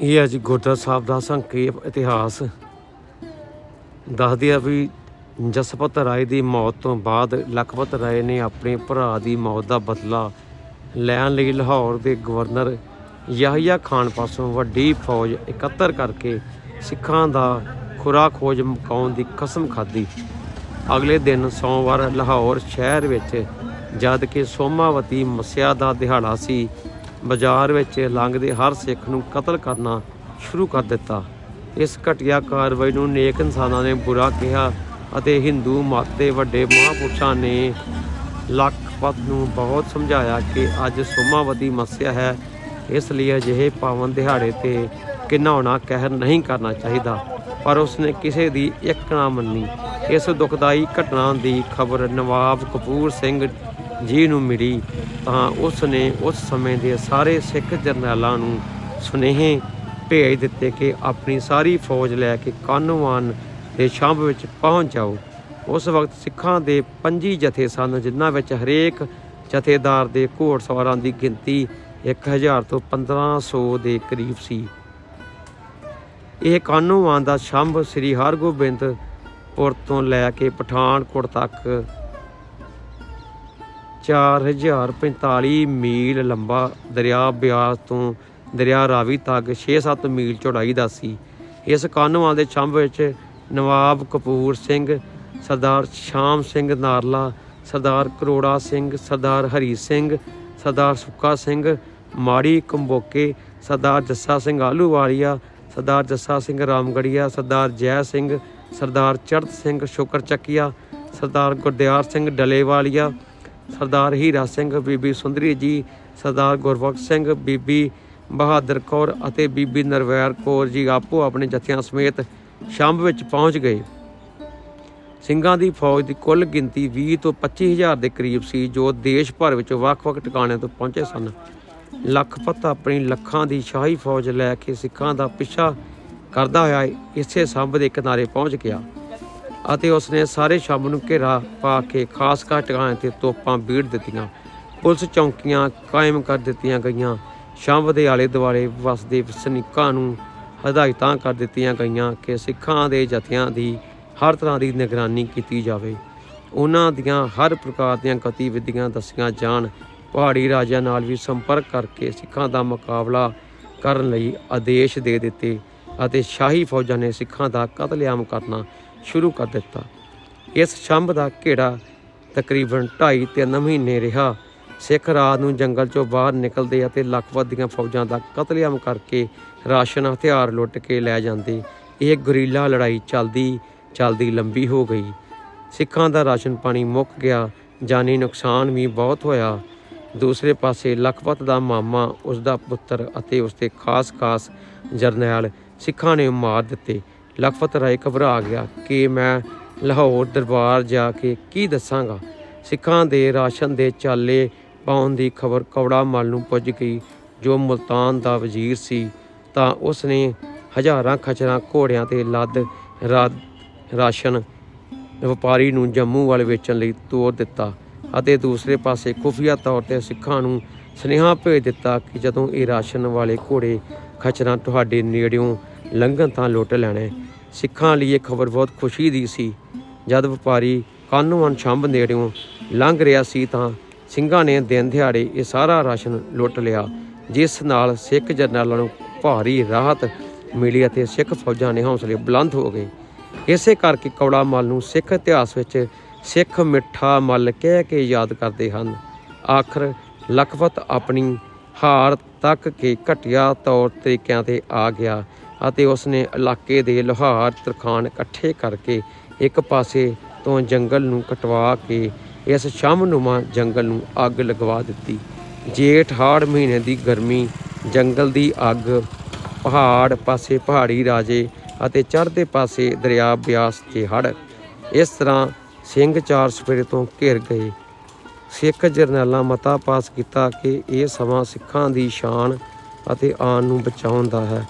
ਇਹ ਅੱਜ ਗੁਰਦੁਆਰਾ ਸਾਹਿਬ ਦਾ ਸੰਖੇਪ ਇਤਿਹਾਸ ਦੱਸਦੇ ਆ ਵੀ ਜਸਪਤ ਰਾਏ ਦੀ ਮੌਤ ਤੋਂ ਬਾਅਦ ਲਖਪਤ ਰਾਏ ਨੇ ਆਪਣੇ ਭਰਾ ਦੀ ਮੌਤ ਦਾ ਬਦਲਾ ਲੈਣ ਲਈ ਲਾਹੌਰ ਦੇ ਗਵਰਨਰ ਯਾਹਿਆ ਖਾਨ ਪਾਸੋਂ ਵੱਡੀ ਫੌਜ ਇਕੱਤਰ ਕਰਕੇ ਸਿੱਖਾਂ ਦਾ ਖੁਰਾ ਖੋਜ ਮੁਕਾਉਣ ਦੀ ਕਸਮ ਖਾਧੀ। ਅਗਲੇ ਦਿਨ ਸੋਮਵਾਰ ਲਾਹੌਰ ਸ਼ਹਿਰ ਵਿੱਚ ਜਦ ਕਿ ਸੋਮਾਵਤੀ ਮੱਸਿਆ ਦਾ ਦਿਹਾੜਾ ਸੀ ਬਾਜ਼ਾਰ ਵਿੱਚ ਲੰਘਦੇ ਹਰ ਸਿੱਖ ਨੂੰ ਕਤਲ ਕਰਨਾ ਸ਼ੁਰੂ ਕਰ ਦਿੱਤਾ। ਇਸ ਘਟੀਆ ਕਾਰਵਾਈ ਨੂੰ ਨੇਕ ਇਨਸਾਨਾਂ ਨੇ ਬੁਰਾ ਕਿਹਾ ਅਤੇ ਹਿੰਦੂ ਮਤ ਦੇ ਵੱਡੇ ਮਹਾਂਪੁਰਸ਼ਾਂ ਨੇ ਲਖਪਤ ਨੂੰ ਬਹੁਤ ਸਮਝਾਇਆ ਕਿ ਅੱਜ ਸੋਮਾਵਤੀ ਮੱਸਿਆ ਹੈ। ਇਸ ਲਈ ਅਜਿਹੇ ਪਾਵਨ ਦਿਹਾੜੇ ਤੇ ਘਿਨਾਉਣਾ ਕਹਿਰ ਨਹੀਂ ਕਰਨਾ ਚਾਹੀਦਾ। ਪਰ ਉਸਨੇ ਕਿਸੇ ਦੀ ਇੱਕ ਨਾ ਮੰਨੀ। ਇਸ ਦੁਖਦਾਈ ਘਟਨਾ ਦੀ ਖਬਰ ਨਵਾਬ ਕਪੂਰ ਸਿੰਘ ਜੀ ਨੂੰ ਮਿਲੀ ਤਾਂ ਉਸ ਨੇ ਉਸ ਸਮੇਂ ਦੇ ਸਾਰੇ ਸਿੱਖ ਜਰਨੈਲਾਂ ਨੂੰ ਸੁਨੇਹੇ ਭੇਜ ਦਿੱਤੇ ਕਿ ਆਪਣੀ ਸਾਰੀ ਫੌਜ ਲੈ ਕੇ ਕਾਨੂੰਵਾਨ ਦੇ ਸ਼ੰਭ ਵਿੱਚ ਪਹੁੰਚ ਜਾਓ। ਉਸ ਵਕਤ ਸਿੱਖਾਂ ਦੇ 25 ਜਥੇ ਸਨ, ਜਿਨ੍ਹਾਂ ਵਿੱਚ ਹਰੇਕ ਜਥੇਦਾਰ ਦੇ ਘੋੜਸਵਾਰਾਂ ਦੀ ਗਿਣਤੀ 1000 ਤੋਂ 1500 ਦੇ ਕਰੀਬ ਸੀ। ਇਹ ਕਾਨੂੰਵਾਨ ਦਾ ਸ਼ੰਭ ਸ੍ਰੀ ਹਰਗੋਬਿੰਦਪੁਰ ਤੋਂ ਲੈ ਕੇ ਪਠਾਨਕੋਟ ਤੱਕ 4045 ਮੀਲ ਲੰਬਾ ਦਰਿਆ ਬਿਆਸ ਤੋਂ ਦਰਿਆ ਰਾਵੀ ਤੱਕ 6-7 ਮੀਲ ਚੌੜਾਈ ਦਾ ਸੀ। ਇਸ ਕਾਨੂੰਵਾਨ ਦੇ ਛੰਭ ਵਿੱਚ ਨਵਾਬ ਕਪੂਰ ਸਿੰਘ, ਸਰਦਾਰ ਸ਼ਾਮ ਸਿੰਘ ਨਾਰਲਾ, ਸਰਦਾਰ ਕਰੋੜਾ ਸਿੰਘ, ਸਰਦਾਰ ਹਰੀ ਸਿੰਘ, ਸਰਦਾਰ ਸੁੱਕਾ ਸਿੰਘ, ਮਾੜੀ ਕੰਬੋਕੇ, ਸਰਦਾਰ ਜੱਸਾ ਸਿੰਘ ਆਲੂਵਾਲੀਆ ਸਰਦਾਰ ਜੱਸਾ ਸਿੰਘ ਰਾਮਗੜੀਆ, ਸਰਦਾਰ ਜੈ ਸਿੰਘ, ਸਰਦਾਰ ਚੜਤ ਸਿੰਘ ਸ਼ੁਕਰ ਚੱਕੀਆ ਸਰਦਾਰ ਗੁਰਦਿਆਰ ਸਿੰਘ ਡਲੇਵਾਲੀਆ ਸਰਦਾਰ ਹੀਰਾ ਸਿੰਘ, ਬੀਬੀ ਸੁੰਦਰੀ ਜੀ, ਸਰਦਾਰ ਗੁਰਬਖਸ਼ ਸਿੰਘ, ਬੀਬੀ ਬਹਾਦਰ ਕੌਰ ਅਤੇ ਬੀਬੀ ਨਰਵੈਰ ਕੌਰ ਜੀ ਆਪੋ ਆਪਣੇ ਜਥਿਆਂ ਸਮੇਤ ਸ਼ੰਭ ਵਿੱਚ ਪਹੁੰਚ ਗਏ। ਸਿੰਘਾਂ ਦੀ ਫੌਜ ਦੀ ਕੁੱਲ ਗਿਣਤੀ 20 ਤੋਂ 25000 ਦੇ ਕਰੀਬ ਸੀ, ਜੋ ਦੇਸ਼ ਭਰ ਵਿੱਚ ਵੱਖ-ਵੱਖ ਟਿਕਾਣਿਆਂ ਤੋਂ ਪਹੁੰਚੇ ਸਨ। ਲਖਪਤ ਆਪਣੀ ਲੱਖਾਂ ਦੀ ਸ਼ਾਹੀ ਫੌਜ ਲੈ ਕੇ ਸਿੱਖਾਂ ਦਾ ਪਿੱਛਾ ਕਰਦਾ ਹੋਇਆ ਇਸੇ ਸੰਭ ਦੇ ਕਿਨਾਰੇ ਪਹੁੰਚ ਗਿਆ। ਅਤੇ ਉਸਨੇ ਸਾਰੇ ਸ਼ੰਭ ਨੂੰ ਘੇਰਾ ਪਾ ਕੇ ਖਾਸ ਖਾਸ ਟਿਕਾਣਿਆਂ ਤੇ ਤੋਪਾਂ ਬੀੜ ਦਿੱਤੀਆਂ। ਪੁਲਿਸ ਚੌਂਕੀਆਂ ਕਾਇਮ ਕਰ ਦਿੱਤੀਆਂ ਗਈਆਂ। ਸ਼ੰਭ ਦੇ ਆਲੇ ਦੁਆਲੇ ਵਸਦੇ ਵਸਨੀਕਾਂ ਨੂੰ ਹਦਾਇਤਾਂ ਕਰ ਦਿੱਤੀਆਂ ਗਈਆਂ ਕਿ ਸਿੱਖਾਂ ਦੇ ਜਥਿਆਂ ਦੀ ਹਰ ਤਰ੍ਹਾਂ ਦੀ ਨਿਗਰਾਨੀ ਕੀਤੀ ਜਾਵੇ। ਉਹਨਾਂ ਦੀਆਂ ਹਰ ਪ੍ਰਕਾਰ ਦੀਆਂ ਗਤੀਵਿਧੀਆਂ ਦੱਸੀਆਂ ਜਾਣ। ਪਹਾੜੀ ਰਾਜਿਆਂ ਨਾਲ ਵੀ ਸੰਪਰਕ ਕਰਕੇ ਸਿੱਖਾਂ ਦਾ ਮੁਕਾਬਲਾ ਕਰਨ ਲਈ ਆਦੇਸ਼ ਦੇ ਦਿੱਤੇ ਅਤੇ ਸ਼ਾਹੀ ਫੌਜਾਂ ਨੇ ਸਿੱਖਾਂ ਦਾ ਕਤਲੇਆਮ ਕਰਨਾ ਸ਼ੁਰੂ ਕਰ ਦਿੱਤਾ। ਇਸ ਛੰਭ ਦਾ ਘੇੜਾ ਤਕਰੀਬਨ 2.5 3 ਮਹੀਨੇ ਰਿਹਾ। ਸਿੱਖ ਰਾਤ ਨੂੰ ਜੰਗਲ ਚੋਂ ਬਾਹਰ ਨਿਕਲਦੇ ਅਤੇ ਲੱਖਪਤ ਦੀਆਂ ਫੌਜਾਂ ਦਾ ਕਤਲੇਆਮ ਕਰਕੇ ਰਾਸ਼ਨ ਹਥਿਆਰ ਲੁੱਟ ਕੇ ਲੈ ਜਾਂਦੇ। ਇਹ ਗੁਰੀਲਾ ਲੜਾਈ ਚੱਲਦੀ ਚੱਲਦੀ ਲੰਬੀ ਹੋ ਗਈ। ਸਿੱਖਾਂ ਦਾ ਰਾਸ਼ਨ ਪਾਣੀ ਮੁੱਕ ਗਿਆ, ਜਾਨੀ ਨੁਕਸਾਨ ਵੀ ਬਹੁਤ ਹੋਇਆ। ਦੂਸਰੇ ਪਾਸੇ ਲਖਪਤ ਦਾ ਮਾਮਾ ਉਸ ਦਾ ਪੁੱਤਰ ਅਤੇ ਉਸ ਦੇ ਖਾਸ-ਖਾਸ ਜਰਨੈਲ ਸਿੱਖਾਂ ਨੇ ਮਾਰ ਦਿੱਤੇ। ਲਖਪਤ ਰਾਏ ਘਬਰਾ ਗਿਆ ਕਿ ਮੈਂ ਲਾਹੌਰ ਦਰਬਾਰ ਜਾ ਕੇ ਕੀ ਦੱਸਾਂਗਾ? ਸਿੱਖਾਂ ਦੇ ਰਾਸ਼ਨ ਦੇ ਚਾਲੇ ਪਾਉਣ ਦੀ ਖਬਰ ਕੌੜਾ ਮਲ ਨੂੰ ਪੁੱਜ ਗਈ। ਜੋ ਮੁਲਤਾਨ ਦਾ ਵਜ਼ੀਰ ਸੀ, ਤਾਂ ਉਸ ਨੇ ਹਜ਼ਾਰਾਂ ਖਚਰਾਂ, ਘੋੜਿਆਂ ਤੇ ਲੱਦ ਰਾਸ਼ਨ ਵਪਾਰੀ ਨੂੰ ਜੰਮੂ ਵੱਲ ਵੇਚਣ ਲਈ ਤੋਰ ਦਿੱਤਾ ਅਤੇ ਦੂਸਰੇ ਪਾਸੇ ਖੁਫੀਆ ਤੌਰ ਤੇ ਸਿੱਖਾਂ ਨੂੰ ਸੁਨੇਹਾ ਭੇਜ ਦਿੱਤਾ ਕਿ ਜਦੋਂ ਇਹ ਰਾਸ਼ਨ ਵਾਲੇ ਘੋੜੇ ਖਚਰਾਂ ਤੁਹਾਡੇ ਨੇੜਿਓਂ ਲੰਘਣ ਤਾਂ ਲੁੱਟ ਲੈਣੇ। ਸਿੱਖਾਂ ਲਈ ਇਹ ਖਬਰ ਬਹੁਤ ਖੁਸ਼ੀ ਦੀ ਸੀ। ਜਦ ਵਪਾਰੀ ਕਾਨੂੰਨ ਸ਼ੰਭ ਨੇੜਿਓਂ ਲੰਘ ਰਿਹਾ ਸੀ ਤਾਂ ਸਿੰਘਾਂ ਨੇ ਦਿਨ ਦਿਹਾੜੇ ਇਹ ਸਾਰਾ ਰਾਸ਼ਨ ਲੁੱਟ ਲਿਆ, ਜਿਸ ਨਾਲ ਸਿੱਖ ਜਰਨੈਲਾਂ ਨੂੰ ਭਾਰੀ ਰਾਹਤ ਮਿਲੀ ਅਤੇ ਸਿੱਖ ਫੌਜਾਂ ਦੇ ਹੌਸਲੇ ਬੁਲੰਦ ਹੋ ਗਏ। ਇਸੇ ਕਰਕੇ ਕੌੜਾ ਮੱਲ ਨੂੰ ਸਿੱਖ ਇਤਿਹਾਸ ਵਿੱਚ ਸਿੱਖ ਮਿੱਠਾ ਮੱਲ ਕਹਿ ਕੇ ਯਾਦ ਕਰਦੇ ਹਨ। ਆਖਰ ਲਖਪਤ ਆਪਣੀ ਹਾਰ ਤੱਕ ਕੇ ਘਟਿਆ ਤੌਰ ਤਰੀਕਿਆਂ ਤੇ ਆ ਗਿਆ। ਅਤੇ ਉਸਨੇ ਇਲਾਕੇ ਦੇ ਲੋਹਾਰ ਤਰਖਾਨ ਇਕੱਠੇ ਕਰਕੇ ਇੱਕ ਪਾਸੇ ਤੋਂ ਜੰਗਲ ਨੂੰ ਕਟਵਾ ਕੇ ਇਸ ਸ਼ਾਮਨੁਮਾ ਜੰਗਲ ਨੂੰ ਅੱਗ ਲਗਵਾ ਦਿੱਤੀ। ਜੇਠ ਹਾੜ ਮਹੀਨੇ ਦੀ ਗਰਮੀ, ਜੰਗਲ ਦੀ ਅੱਗ, ਪਹਾੜ ਪਾਸੇ ਪਹਾੜੀ ਰਾਜੇ ਅਤੇ ਚੜ੍ਹਦੇ ਪਾਸੇ ਦਰਿਆ ਬਿਆਸ ਦੇ ਹੜ ਇਸ ਤਰ੍ਹਾਂ ਸਿੰਘ ਚਾਰ ਸਫੇਰੇ ਤੋਂ ਘਿਰ ਗਏ। ਸਿੱਖ ਜਰਨੈਲਾਂ ਮਤਾ ਪਾਸ ਕੀਤਾ ਕਿ ਇਹ ਸਮਾਂ ਸਿੱਖਾਂ ਦੀ ਸ਼ਾਨ ਅਤੇ ਆਨ ਨੂੰ ਬਚਾਉਣ ਦਾ ਹੈ।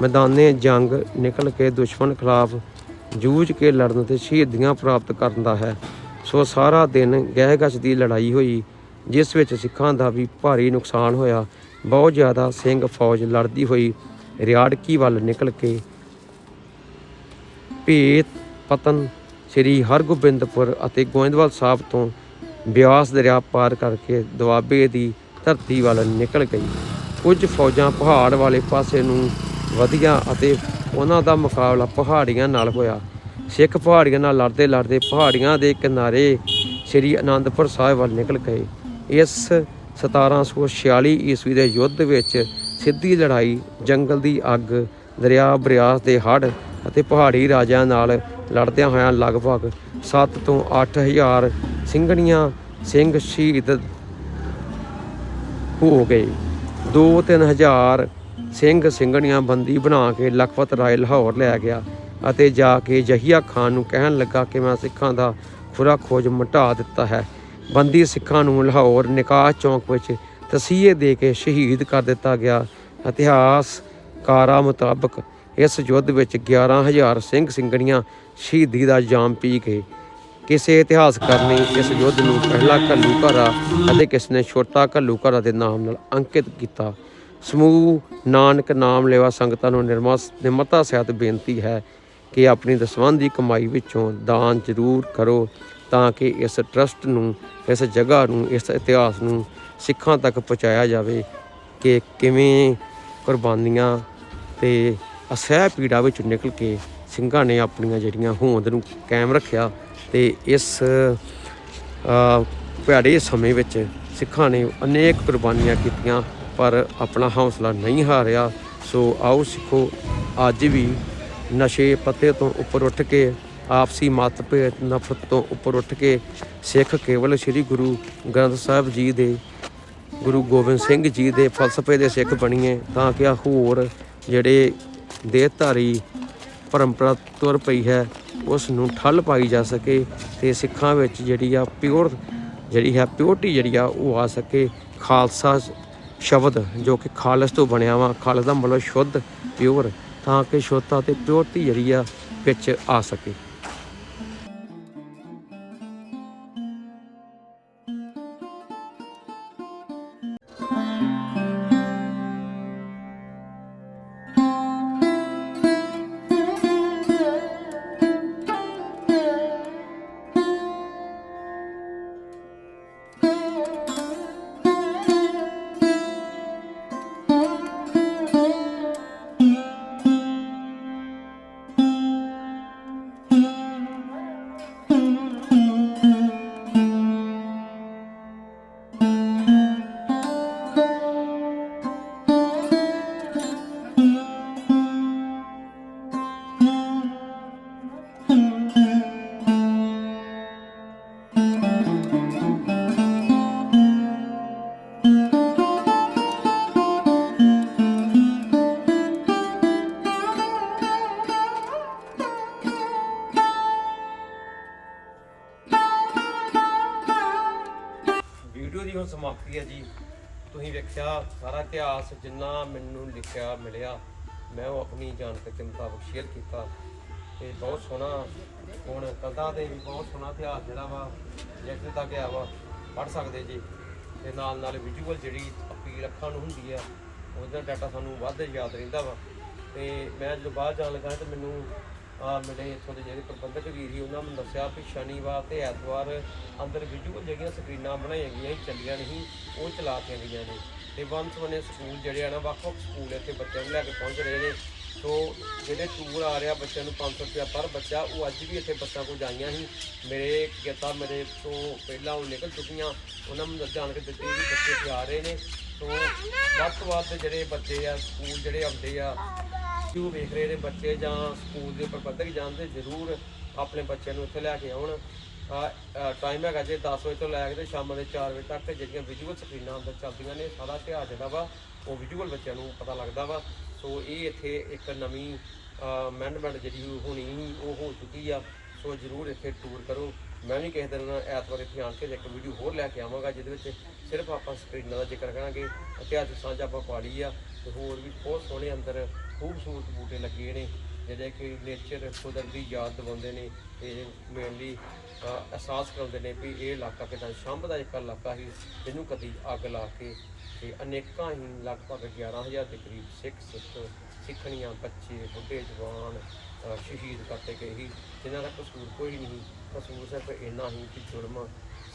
ਮੈਦਾਨੇ ਜੰਗ ਨਿਕਲ ਕੇ ਦੁਸ਼ਮਣ ਖਿਲਾਫ ਜੂਝ ਕੇ ਲੜਨ ਤੇ ਸ਼ਹੀਦੀਆਂ ਪ੍ਰਾਪਤ ਕਰਨ ਦਾ ਹੈ। ਸੋ ਸਾਰਾ ਦਿਨ ਗਹਿ-ਗਚ ਦੀ ਲੜਾਈ ਹੋਈ, ਜਿਸ ਵਿੱਚ ਸਿੱਖਾਂ ਦਾ ਵੀ ਭਾਰੀ ਨੁਕਸਾਨ ਹੋਇਆ। ਬਹੁਤ ਜ਼ਿਆਦਾ ਸਿੰਘ ਫੌਜ ਲੜਦੀ ਹੋਈ ਰਿਆੜਕੀ ਵੱਲ ਨਿਕਲ ਕੇ ਭੇਤ ਪਤਨ ਸ੍ਰੀ ਹਰਗੋਬਿੰਦਪੁਰ ਅਤੇ ਗੋਇੰਦਵਾਲ ਸਾਹਿਬ ਤੋਂ ਬਿਆਸ ਦਰਿਆ ਪਾਰ ਕਰਕੇ ਦੁਆਬੇ ਦੀ ਧਰਤੀ ਵੱਲ ਨਿਕਲ ਗਈ। ਕੁਝ ਫੌਜਾਂ ਪਹਾੜ ਵਾਲੇ ਪਾਸੇ ਨੂੰ ਵਧੀਆ ਅਤੇ ਉਹਨਾਂ ਦਾ ਮੁਕਾਬਲਾ ਪਹਾੜੀਆਂ ਨਾਲ ਹੋਇਆ। ਸਿੱਖ ਪਹਾੜੀਆਂ ਨਾਲ ਲੜਦੇ ਲੜਦੇ ਪਹਾੜੀਆਂ ਦੇ ਕਿਨਾਰੇ ਸ੍ਰੀ ਅਨੰਦਪੁਰ ਸਾਹਿਬ ਵੱਲ ਨਿਕਲ ਗਏ। ਇਸ 1746 ਈਸਵੀ ਦੇ ਯੁੱਧ ਵਿੱਚ ਸਿੱਧੀ ਲੜਾਈ, ਜੰਗਲ ਦੀ ਅੱਗ, ਦਰਿਆ ਬਰਿਆਸ ਦੇ ਹੜ੍ਹ ਅਤੇ ਪਹਾੜੀ ਰਾਜਿਆਂ ਨਾਲ ਲੜਦਿਆਂ ਹੋਇਆਂ ਲਗਭਗ 7 ਤੋਂ 8000 ਸਿੰਘਣੀਆਂ ਸਿੰਘ ਸ਼ਹੀਦ ਹੋ ਗਏ। 2-3 ਹਜ਼ਾਰ ਸਿੰਘ ਸਿੰਘਣੀਆਂ ਬੰਦੀ ਬਣਾ ਕੇ ਲਖਪਤ ਰਾਏ ਲਾਹੌਰ ਲੈ ਗਿਆ ਅਤੇ ਜਾ ਕੇ ਜਹੀਆ ਖਾਨ ਨੂੰ ਕਹਿਣ ਲੱਗਾ ਕਿ ਮੈਂ ਸਿੱਖਾਂ ਦਾ ਖੁਰਾ ਖੋਜ ਮਿਟਾ ਦਿੱਤਾ ਹੈ। ਬੰਦੀ ਸਿੱਖਾਂ ਨੂੰ ਲਾਹੌਰ ਨਿਕਾਹ ਚੌਂਕ ਵਿੱਚ ਤਸੀਹੇ ਦੇ ਕੇ ਸ਼ਹੀਦ ਕਰ ਦਿੱਤਾ ਗਿਆ। ਇਤਿਹਾਸਕਾਰਾਂ ਮੁਤਾਬਕ ਇਸ ਯੁੱਧ ਵਿੱਚ 11000 ਸਿੰਘ ਸਿੰਘਣੀਆਂ ਸ਼ਹੀਦੀ ਦਾ ਜਾਮ ਪੀ ਗਏ ਕਿਸੇ ਇਤਿਹਾਸਕਾਰ ਨੇ ਇਸ ਯੁੱਧ ਨੂੰ ਪਹਿਲਾ ਘੱਲੂਘਾਰਾ ਅਤੇ ਕਿਸ ਨੇ ਛੋਟਾ ਘੱਲੂਘਾਰਾ ਦੇ ਨਾਮ ਨਾਲ ਅੰਕਿਤ ਕੀਤਾ। ਸਮੂਹ ਨਾਨਕ ਨਾਮ ਲੈਵਾ ਸੰਗਤਾਂ ਨੂੰ ਨਿਰਮਾ ਨਿਮਰਤਾ ਸਹਿਤ ਬੇਨਤੀ ਹੈ ਕਿ ਆਪਣੀ ਦਸਵੰਧ ਦੀ ਕਮਾਈ ਵਿੱਚੋਂ ਦਾਨ ਜ਼ਰੂਰ ਕਰੋ ਤਾਂ ਕਿ ਇਸ ਟਰਸਟ ਨੂੰ, ਇਸ ਜਗ੍ਹਾ ਨੂੰ, ਇਸ ਇਤਿਹਾਸ ਨੂੰ ਸਿੱਖਾਂ ਤੱਕ ਪਹੁੰਚਾਇਆ ਜਾਵੇ ਕਿ ਕਿਵੇਂ ਕੁਰਬਾਨੀਆਂ ਤੇ ਅਸਹਿ ਪੀੜਾ ਵਿੱਚ ਨਿਕਲ ਕੇ ਸਿੰਘਾਂ ਨੇ ਆਪਣੀਆਂ ਜਿਹੜੀਆਂ ਹੋਂਦ ਨੂੰ ਕਾਇਮ ਰੱਖਿਆ ਤੇ ਇਸ ਭਿਆੜੇ ਸਮੇਂ ਵਿੱਚ ਸਿੱਖਾਂ ਨੇ ਅਨੇਕ ਕੁਰਬਾਨੀਆਂ ਕੀਤੀਆਂ ਪਰ ਆਪਣਾ ਹੌਸਲਾ ਨਹੀਂ ਹਾਰਿਆ। ਸੋ ਆਓ ਸਿੱਖੋ, ਅੱਜ ਵੀ ਨਸ਼ੇ ਪੱਤੇ ਤੋਂ ਉੱਪਰ ਉੱਠ ਕੇ, ਆਪਸੀ ਮਤਭੇਦ, ਨਫ਼ਰਤ ਤੋਂ ਉੱਪਰ ਉੱਠ ਕੇ ਸਿੱਖ ਕੇਵਲ ਸ੍ਰੀ ਗੁਰੂ ਗ੍ਰੰਥ ਸਾਹਿਬ ਜੀ ਦੇ, ਗੁਰੂ ਗੋਬਿੰਦ ਸਿੰਘ ਜੀ ਦੇ ਫਲਸਫੇ ਦੇ ਸਿੱਖ ਬਣੀਏ ਤਾਂ ਕਿ ਆ ਹੋਰ ਜਿਹੜੇ ਦੇਹਧਾਰੀ ਪਰੰਪਰਾ ਤੁਰ ਪਈ ਹੈ, ਉਸ ਨੂੰ ਠੱਲ ਪਾਈ ਜਾ ਸਕੇ ਤੇ ਸਿੱਖਾਂ ਵਿੱਚ ਜਿਹੜੀ ਆ ਪਿਓਰ, ਜਿਹੜੀ ਹੈ ਪਿਓਰਟੀ ਜਿਹੜੀ ਆ ਉਹ ਆ ਸਕੇ। ਖਾਲਸਾ ਸ਼ਬਦ ਜੋ ਕਿ ਖਾਲਸ ਤੋਂ ਬਣਿਆ ਵਾ, ਖਾਲਸ ਦਾ ਮਤਲਬ ਸ਼ੁੱਧ ਪਿਓਰ ਤਾਂ ਕਿ ਸ਼ੁੱਧਤਾ ਤੇ ਪਿਓਰਟੀ ਜਿਹੜੀ ਆ ਵਿੱਚ ਆ ਸਕੇ। ਵੀਡੀਓ ਦੀ ਹੁਣ ਸਮਾਪਤੀ ਹੈ ਜੀ। ਤੁਸੀਂ ਵੇਖਿਆ, ਸਾਰਾ ਇਤਿਹਾਸ ਜਿੰਨਾ ਮੈਨੂੰ ਲਿਖਿਆ, ਮਿਲਿਆ, ਮੈਂ ਉਹ ਆਪਣੀ ਜਾਣਕਾਰੀ ਦੇ ਮੁਤਾਬਕ ਸ਼ੇਅਰ ਕੀਤਾ। ਤੇ ਬਹੁਤ ਸੋਹਣਾ ਹੁਣ ਕੰਧਾਂ ਤੇ ਵੀ ਬਹੁਤ ਸੋਹਣਾ ਇਤਿਹਾਸ ਜਿਹੜਾ ਵਾ ਜਿੱਥੇ ਤੱਕ ਆ ਵਾ ਪੜ ਸਕਦੇ ਜੀ। ਤੇ ਨਾਲ ਨਾਲ ਵਿਜ਼ੂਅਲ ਜਿਹੜੀ ਅਪੀਲ ਅੱਖਾਂ ਨੂੰ ਹੁੰਦੀ ਆ, ਉਹਦਾ ਡਾਟਾ ਸਾਨੂੰ ਵੱਧ ਯਾਦ ਰਹਿੰਦਾ ਵਾ। ਤੇ ਮੈਂ ਜਦੋਂ ਬਾਹਰ ਜਾਣ ਲੱਗਾ ਤੇ ਮੈਨੂੰ ਮਿਲੇ ਇੱਥੋਂ ਦੇ ਜਿਹੜੇ ਪ੍ਰਬੰਧਕ ਵੀਰ ਸੀ ਉਹਨਾਂ ਨੂੰ ਦੱਸਿਆ ਕਿ ਸ਼ਨੀਵਾਰ ਤੇ ਐਤਵਾਰ ਅੰਦਰ ਵਿਜ਼ੂਅਲ ਜਿਹੜੀਆਂ ਸਕਰੀਨਾਂ ਬਣਾਈਆਂ ਗਈਆਂ ਸੀ, ਚੱਲੀਆਂ ਨਹੀਂ ਉਹ ਚਲਾਤੀਆਂ ਗਈਆਂ ਨੇ। ਤੇ ਵੰਸ ਵਨੇ ਸਕੂਲ ਜਿਹੜੇ ਆ ਨਾ ਵੱਖ-ਵੱਖ ਸਕੂਲ ਇੱਥੇ ਬੱਚਿਆਂ ਨੂੰ ਲੈ ਕੇ ਪਹੁੰਚ ਰਹੇ ਨੇ। ਸੋ ਜਿਹੜੇ ਟੂਰ ਆ ਰਿਹਾ ਬੱਚਿਆਂ ਨੂੰ 500 ਰੁਪਇਆ ਪਰ ਬੱਚਾ ਉਹ ਅੱਜ ਵੀ ਇੱਥੇ ਬੱਸਾਂ ਕੋਲ ਜਾਈਆਂ ਸੀ। ਮੇਰੇ ਗੇਤਾ ਮੇਰੇ ਤੋਂ ਪਹਿਲਾਂ ਉਹ ਨਿਕਲ ਚੁੱਕੀਆਂ ਉਹਨਾਂ ਨੂੰ ਜਾਣ ਕੇ ਦਿੱਤੀ ਵੀ ਬੱਚੇ ਇੱਥੇ ਆ ਰਹੇ ਨੇ। ਸੋ ਵੱਧ ਤੋਂ ਵੱਧ ਜਿਹੜੇ ਬੱਚੇ ਆ ਸਕੂਲ ਜਿਹੜੇ ਆਉਂਦੇ ਆ ਜੋ ਵੇਖ ਰਹੇ ਨੇ ਬੱਚੇ ਜਾਂ ਸਕੂਲ ਦੇ ਪ੍ਰਬੰਧਕ ਜਾਣਦੇ ਜ਼ਰੂਰ ਆਪਣੇ ਬੱਚਿਆਂ ਨੂੰ ਇੱਥੇ ਲੈ ਕੇ ਆਉਣ। ਟਾਈਮ ਹੈਗਾ ਜੇ 10 ਵਜੇ ਤੋਂ ਲੈ ਕੇ ਤੇ ਸ਼ਾਮ ਦੇ 4 ਵਜੇ ਤੱਕ ਜਿਹੜੀਆਂ ਵਿਜ਼ੂਅਲ ਸਕਰੀਨਾਂ ਅੰਦਰ ਚੱਲਦੀਆਂ ਨੇ ਸਾਰਾ ਇਤਿਹਾਸ ਜਿਹੜਾ ਵਾ ਉਹ ਵਿਜ਼ੂਅਲ ਬੱਚਿਆਂ ਨੂੰ ਪਤਾ ਲੱਗਦਾ ਵਾ। ਸੋ ਇਹ ਇੱਥੇ ਇੱਕ ਨਵੀਂ ਅਮੈਂਡਮੈਂਟ ਜਿਹੜੀ ਹੋਣੀ ਸੀ, ਉਹ ਹੋ ਚੁੱਕੀ ਆ। ਸੋ ਜਰੂਰ ਇੱਥੇ ਟੂਰ ਕਰੋ। ਮੈਂ ਵੀ ਕਿਸੇ ਦਿਨ ਐਤਵਾਰ ਇੱਥੇ ਆਣ ਕੇ ਇੱਕ ਵੀਡੀਓ ਹੋਰ ਲੈ ਕੇ ਆਵਾਂਗਾ ਜਿਹਦੇ ਵਿੱਚ ਸਿਰਫ ਆਪਾਂ ਸਕਰੀਨਾਂ ਦਾ ਜ਼ਿਕਰ ਕਰਾਂਗੇ ਇਤਿਹਾਸ ਸਾਂਝਾ ਆਪਾਂ ਪਾੜੀ ਆ ਤੇ ਹੋਰ ਵੀ ਬਹੁਤ ਸੋਹਣੇ ਅੰਦਰ ਖੂਬਸੂਰਤ ਬੂਟੇ ਲੱਗੇ ਨੇ ਜਿਹੜੇ ਕਿ ਨੇਚਰ ਕੁਦਰਤ ਦੀ ਯਾਦ ਦਿਵਾਉਂਦੇ ਨੇ, ਇਹ ਮੇਨਲੀ ਅਹਿਸਾਸ ਕਰਾਉਂਦੇ ਨੇ ਵੀ ਇਹ ਇਲਾਕਾ ਕਿਦਾਂ ਸ਼ੰਭ ਦਾ ਇੱਕ ਇਲਾਕਾ ਸੀ ਜਿਹਨੂੰ ਕਦੀ ਅੱਗ ਲਾ ਕੇ ਤੇ ਅਨੇਕਾਂ ਹੀ ਲਗਭਗ 11000 ਦੇ ਕਰੀਬ ਸਿੱਖ ਸਿੱਖ ਸਿੱਖਣੀਆਂ ਬੱਚੇ, ਬੁੱਢੇ, ਜਵਾਨ ਸ਼ਹੀਦ ਕਰਤੇ ਗਏ ਸੀ, ਜਿਨ੍ਹਾਂ ਦਾ ਕਸੂਰ ਕੋਈ ਨਹੀਂ, ਕਸੂਰ ਸਿਰਫ ਇੰਨਾ ਹੀ ਕਿ ਜ਼ੁਲਮ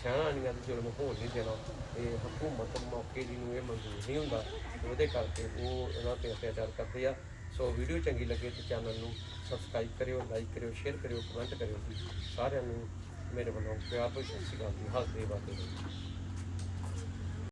ਸਹਿਣਾਨੀਆਂ ਤੇ ਜ਼ੁਲਮ ਹੋਣ ਨਹੀਂ ਦੇਣਾ, ਇਹ ਹਕੂਮਤ ਮੌਕੇ ਦੀ ਨੂੰ ਇਹ ਮਨਜ਼ੂਰ ਨਹੀਂ ਹੁੰਦਾ, ਉਹਦੇ ਕਰਕੇ ਉਹ ਇਹਨਾਂ ਤੇ ਅਤਿਆਚਾਰ ਕਰਦੇ ਆ। ਸੋ ਵੀਡੀਓ ਚੰਗੀ ਲੱਗੇ ਤੇ ਚੈਨਲ ਨੂੰ ਸਬਸਕ੍ਰਾਈਬ ਕਰਿਓ, ਲਾਈਕ ਕਰਿਓ, ਸ਼ੇਅਰ ਕਰਿਓ, ਕਮੈਂਟ ਕਰਿਓ ਸਾਰਿਆਂ ਨੂੰ ਮੇਰੇ ਵੱਲੋਂ ਪਿਆਰ ਭਰੀ ਸਤਿ ਸ਼੍ਰੀ ਅਕਾਲ ਜੀ। ਹੱਸਦੇ ਬਾਤੇ